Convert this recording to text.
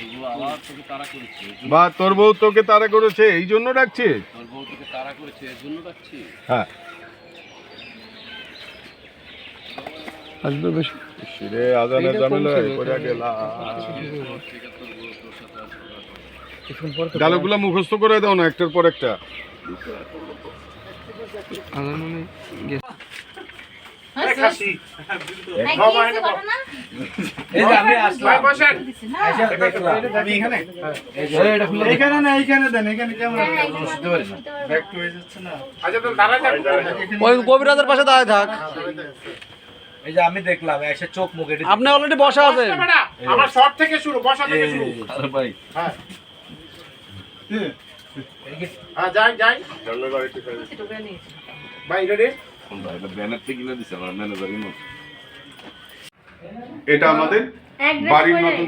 তোর বউ তোকে তাড়া করেছে বা তোর বউ তোকে তারা করেছে এই জন্য ডাকছে? তোর বউ তোকে তাড়া করেছে এর জন্য ডাকছি। হ্যাঁ। আসবে বেশি। রে আজানের করে গেলা। তোর তোর মুখস্থ করে দাও না একটার পর একটা। আজান মানে গেছে। এই যে আমি আসলাম। আইসা দেখলাম। আমি এখানে? এখানে না এখানে দেন এখানে ক্যামেরা বুঝতে পারি না ব্যাক টু হয়ে যাচ্ছে না। ওই কবিরাজের পাশে দাঁড়ায় থাক। এই যে আমি দেখলাম এসে চোখ মুখ এটি আপনি অলরেডি বসা আছেন। আমার শর্ট থেকে শুরু বসা থেকে শুরু। আরে ভাই। হ্যাঁ। যাই যাই। ভাই রেডি এটা ব্যানার থেকে কিনে দিছে আমার ম্যানেজারই মতো। এটা আমাদের বাড়ির নতুন।